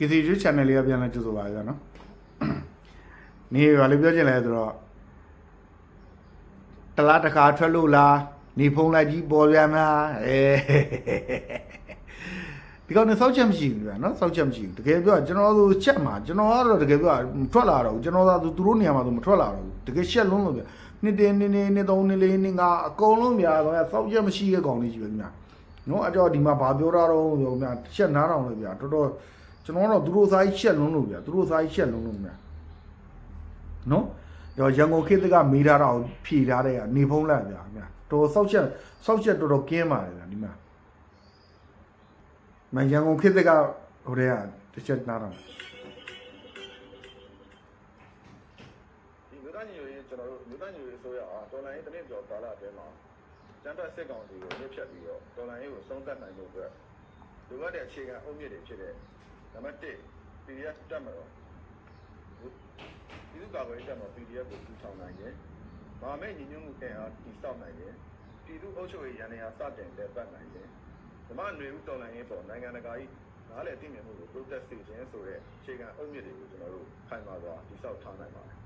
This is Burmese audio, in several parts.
KC YouTube channel လေးကပြန်လဲကြိုဆိုပါရနော်နေဘာလို့ပြောချင်လဲဆိုတော့တလားတစ်ခါထွက်လို့လားနေဖုံးလိုက်ကြီးပေါ်ပြန်မလားအဲဒီကောင်နဲ့စောက်ချက်မရှိဘူးဗျာနော်စောက်ချက်မရှိဘူးတကယ်ပြောကျွန်တော်တို့ချက်မှာကျွန်တော်ကတော့တကယ်ပြောထွက်လာတော့ကျွန်တော်သာသူတို့နေရာမှာသူမထွက်လာတော့ဘူးတကယ်ရှက်လုံးလို့ဗျာနှစ်တင်းနှစ်နေနှစ်သုံးနှစ်လေးနှစ်ငါအကုန်လုံးများတော့စောက်ချက်မရှိတဲ့ကောင်လေးကြီးပဲဗျာနော်အကြောဒီမှာဘာပြောတာတော့ဆိုဗျာရှက်နားတောင်လို့ဗျာတော်တော် ကျွန်တော်တော့သူတို့စားကြီးရှက်လုံးလို့ဗျာသူတို့စားကြီးရှက်လုံးလို့ဗျာနော်ရောရန်ကုန်ခေတ်ကမေးထားတာကိုဖြေထားတဲ့ကနေဖုံးလိုက်ဗျာဗျာတော်စောက်ချက်စောက်ချက်တော်တော်ကင်းပါတယ်ဗျာဒီမှာမရန်ကုန်ခေတ်ကဟိုတည်းကတစ်ချက်နားတော့ဒီမြို့သားညီညွတ်ရေးကျွန်တော်တို့မြို့သားညီညွတ်ရေးဆိုရအောင်တော်လိုင်းရေးတစ်နှစ်ကျော်ကာလအတွင်းမှာကျန်းဖတ်စစ်ကောင်စီကိုမြစ်ဖြတ်ပြီးတော့တော်လိုင်းရေးကိုဆုံးသက်နိုင်ဖို့အတွက်လိုအပ်တဲ့အခြေခံအုတ်မြစ်တွေဖြစ်တဲ့ နံပါတ်1 PDF တက်မှာတော့ဒီလူကာကွယ်တက်မှာ PDF ကိုထူထောင်နိုင်တယ်။မာမဲညီညွတ်မှုတဲ့အားတည်ဆောက်နိုင်တယ်။ပြည်သူ့အုပ်ချုပ်ရေးရန်နေရာစတင်တဲ့ပတ်နိုင်တယ်။ဓမ္မຫນွေဦးတော်လိုင်းရေးပေါ်နိုင်ငံတကာကြီးနားလည်သိမြင်မှုကို protest စေခြင်းဆိုတဲ့အခြေခံအုတ်မြစ်တွေကိုကျွန်တော်တို့ခိုင်မာစွာတည်ဆောက်ထားနိုင်ပါတယ်။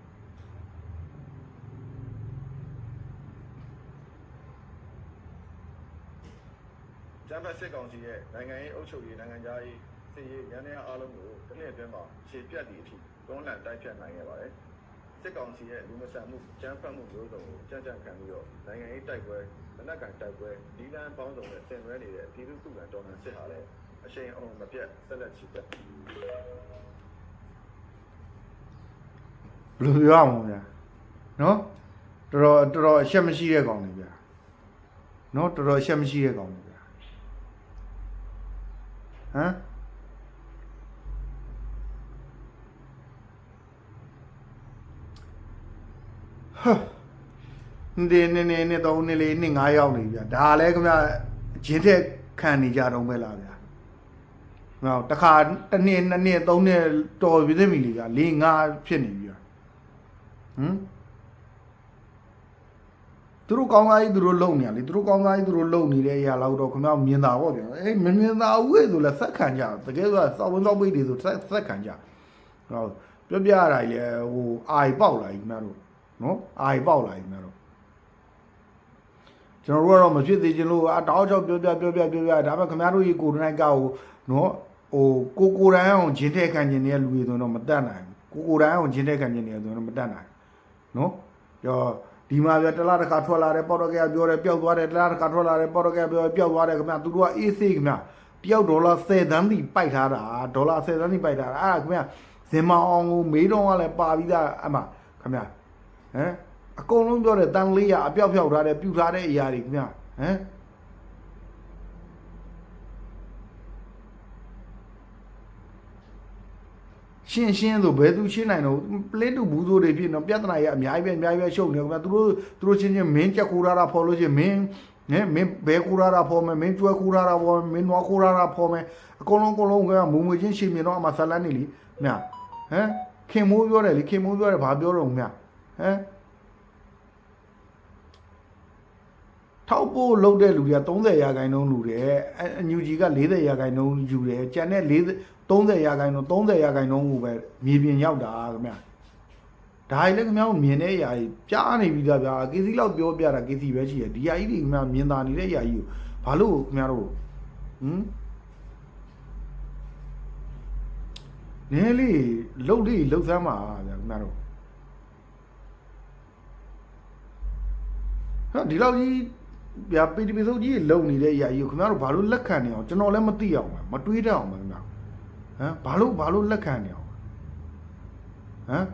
ကျန်းဖတ်စစ်ကောင်စီရဲ့နိုင်ငံရေးအုပ်ချုပ်ရေးနိုင်ငံခြားရေး စစ်ရေးရန်ရာအားလုံးကိုတစ်နှစ်အတွင်းမှာခြေပြတ်သည့်အထိတွန်းလှန်တိုက်ဖြတ်နိုင်ခဲ့ပါတယ်။စစ်ကောင်စီရဲ့လူမဆန်မှုကျန်းဖတ်မှုမျိုးစုံကိုကြံ့ကြံ့ခံပြီးတော့နိုင်ငံရေးတိုက်ပွဲလက်နက်ကိုင်တိုက်ပွဲဒီလန်ပေါင်းစုံနဲ့ဆင်နွှဲနေတဲ့ပြည်သူ့ခုခံတော်လှန်စစ်ဟာလည်းအရှိန်အဟုန်မပြတ်ဆက်လက်ချီတက်ဘယ်လိုပြောအောင်ဗျာနော်တော်တော်တော်တော်အရှက်မရှိတဲ့ကောင်တွေဗျာနော်တော်တော်အရှက်မရှိတဲ့ကောင်တွေဗျာဟမ်ဟာ နေနေနေနေတော့နေလေးနေငါးယောက်နေဗျာဒါလည်းခင်ဗျဂျင်းထက်ခံနေကြတော့ပဲလားဗျာဟောတခါတစ်နှစ်နှစ်နှစ်သုံးနှစ်တော်ပြီသိပြီလေဗျာ၄၅ဖြစ်နေပြီဗျာဟမ်သူတို့ကောင်းသားကြီးသူတို့လုံနေရလေသူတို့ကောင်းသားကြီးသူတို့လုံနေတဲ့အရာလောက်တော့ခင်ဗျားမြင်တာပေါ့ဗျာအေးမမြင်တာဦးရဲ့ဆိုလဲဆက်ခံကြတကယ်ဆိုစောက်ဝင်စောက်ပိတ်တွေဆိုဆက်ဆက်ခံကြဟောပြောပြရတာကြီးလေဟိုအာရီပေါက်လာကြီးခင်ဗျားတို့နော်အာရီပေါက်လာကြီးခင်ဗျားတို့ ကျွန်တော်တို့ကတော့မဖြစ်သေးချင်လို့အတောက်ချောက်ပြောပြပြောပြပြောပြဒါပေမဲ့ခင်ဗျားတို့ကြီးကိုယ်တိုင်ကောက်နော်ဟိုကိုကိုတိုင်အောင်ဂျင်းထဲခံကျင်နေတဲ့လူတွေဆိုတော့မတတ်နိုင်ဘူးကိုကိုတိုင်အောင်ဂျင်းထဲခံကျင်နေတယ်ဆိုတော့မတတ်နိုင်ဘူးနော်ကြောဒီမှာပြတလားတစ်ခါထွက်လာတယ်ပေါ်တော့ကပြောတယ်ပျောက်သွားတယ်တလားတစ်ခါထွက်လာတယ်ပေါ်တော့ကပြောပျောက်သွားတယ်ခင်ဗျသူတို့ကအေးဆေးခင်ဗျတယောက်ဒေါ်လာ10သန်းတိပိုက်ထားတာဒေါ်လာ10သန်းတိပိုက်ထားတာအဲ့ဒါခင်ဗျဇင်မအောင်ကိုမေးတော့ကလည်းပါပြီးသားအမခင်ဗျဟမ် အကုန်လုံးပြောတယ်တန်400အပြောက်ဖြောက်ထားတယ်ပြူထားတဲ့အရာတွေခင်ဗျဟမ်ရှင်းရှင်းဆိုဘယ်သူရှင်းနိုင်တော့ပလက်တူဘူးဆိုတွေဖြစ်တော့ပြဿနာကြီးအများကြီးပဲအများကြီးပဲရှုပ်နေခင်ဗျာသူတို့သူတို့ချင်းချင်းမင်းကြက်ခိုးရတာဖော်လို့ချင်းမင်းနဲမင်းဘဲခိုးရတာဖော်မယ်မင်းကျွဲခိုးရတာဖော်မယ်မင်းနွားခိုးရတာဖော်မယ်အကုန်လုံးအကုန်လုံးကမုံမွေချင်းရှင်မြင်တော့အမဆလန်းနေလीမြဟမ်ခင်မိုးပြောတယ်လေခင်မိုးပြောတယ်ဘာပြောတော့မြဟမ် ထောက်ဖို့လုပ်တဲ့လူတွေက30ရာခိုင်နှုန်းလူတယ်အညူကြီးက40ရာခိုင်နှုန်းယူတယ်ကျန်တဲ့40 30ရာခိုင်နှုန်း30ရာခိုင်နှုန်းကိုပဲမြေပြင်ရောက်တာခင်ဗျာဒါကြီးလည်းခင်ဗျားတို့မြင်တဲ့အရာကြီးကြားနေပြီသားဗျာကေစီလောက်ပြောပြတာကေစီပဲရှိရဒီအရာကြီးတွေခင်ဗျားမြင်တာနေတဲ့အရာကြီးကိုဘာလို့ခင်ဗျားတို့ဟမ်နည်းလေးလှုပ်လေးလှုပ်စမ်းပါဗျာခင်ဗျားတို့ဟာဒီလောက်ကြီး ဗျာပီတီပီစုပ်ကြီးလုံနေတဲ့အရာကြီးကိုခင်ဗျားတို့ဘာလို့လက်ခံနေအောင်ကျွန်တော်လည်းမသိအောင်ပဲမတွေးတတ်အောင်ပဲခင်ဗျာဟမ်ဘာလို့ဘာလို့လက်ခံနေအောင်ဟမ်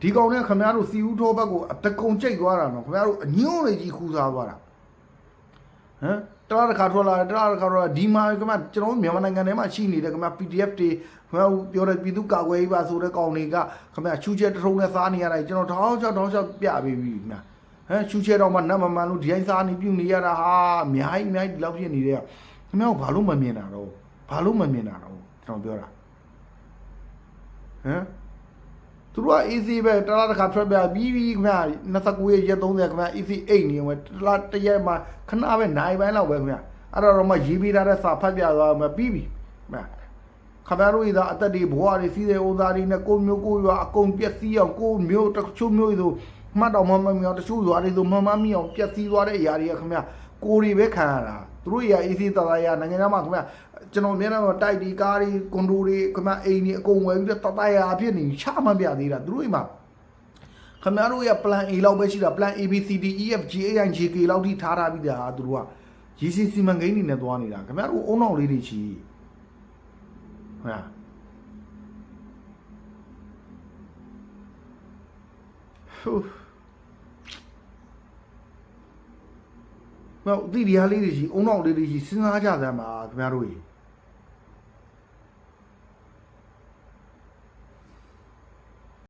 ဒီကောင်နဲ့ခင်ဗျားတို့စီဦးထောဘက်ကိုအတကုံကြိတ်သွားတာနော်ခင်ဗျားတို့အညွန့်လေးကြီးခူးစားသွားတာဟမ်တလားတစ်ခါထွက်လာတယ်တလားတစ်ခါထွက်လာဒီမှာခင်ဗျာကျွန်တော်မြန်မာနိုင်ငံထဲမှာရှိနေတဲ့ခင်ဗျာ PDF တွေခင်ဗျာပြောတဲ့ပြည်သူ့ကာကွယ်ရေးပါဆိုတဲ့ကောင်တွေကခင်ဗျာချူချက်တထုံနဲ့စားနေရတာကျွန်တော်တောင်းချောက်တောင်းချောက်ပြပေးပြီခင်ဗျာ ဟမ်ချူချက်တော့မှနတ်မမှန်လို့ဒီတိုင်းစားနေပြုတ်နေရတာဟာအများကြီးအများကြီးဒီလောက်ဖြစ်နေတဲ့ခင်ဗျာဘာလို့မမြင်တာတော့ဘာလို့မမြင်တာတော့ကျွန်တော်ပြောတာဟမ်သူတို့က easy ပဲတလားတစ်ခါထွက်ပြပြီးပြီးခင်ဗျာ29ရက်ရက်30ခင်ဗျာ easy 8နေဝင်တလားတစ်ရက်မှာခဏပဲနိုင်ပိုင်းလောက်ပဲခင်ဗျာအဲ့တော့တော့မှရေးပေးထားတဲ့စာဖတ်ပြသွားမှပြီးပြီခင်ဗျာခင်ဗျားတို့ဤသာအသက်တွေဘဝတွေစီးတဲ့ဥသားတွေနဲ့ကိုမျိုးကိုရွာအကုန်ပျက်စီးအောင်ကိုမျိုးတချို့မျိုးဆို မှတ်တော်မှမမြောင်တချို့ရွာတွေဆိုမမမီအောင်ပျက်စီးသွားတဲ့အရာတွေကခင်ဗျာကိုတွေပဲခံရတာသူတို့ရအေးစီးတသားရနိုင်ငံသားမှာခင်ဗျာကျွန်တော်မျက်နှာမှာတိုက်ဒီကားတွေကွန်ဒိုတွေခင်ဗျာအိမ်တွေအကုန်ဝယ်ပြီးတော့တသားရအဖြစ်နေချမှတ်ပြသေးတာသူတို့အိမ်မှာခင်ဗျားတို့ရဲ့ plan A လောက်ပဲရှိတာ plan A B C D E F G A I J K လောက်ထိထားထားပြီးတာသူတို့ကရေစီစီမံကိန်းတွေနဲ့သွားနေတာခင်ဗျားတို့အုံနောက်လေးတွေချီဟုတ်လားဟိုမ ဟုတ်ဒီဒီဟာလေးတွေချီအုံနောက်လေးတွေချီစဉ်းစားကြသမ်းပါခင်ဗျားတို့ကြီး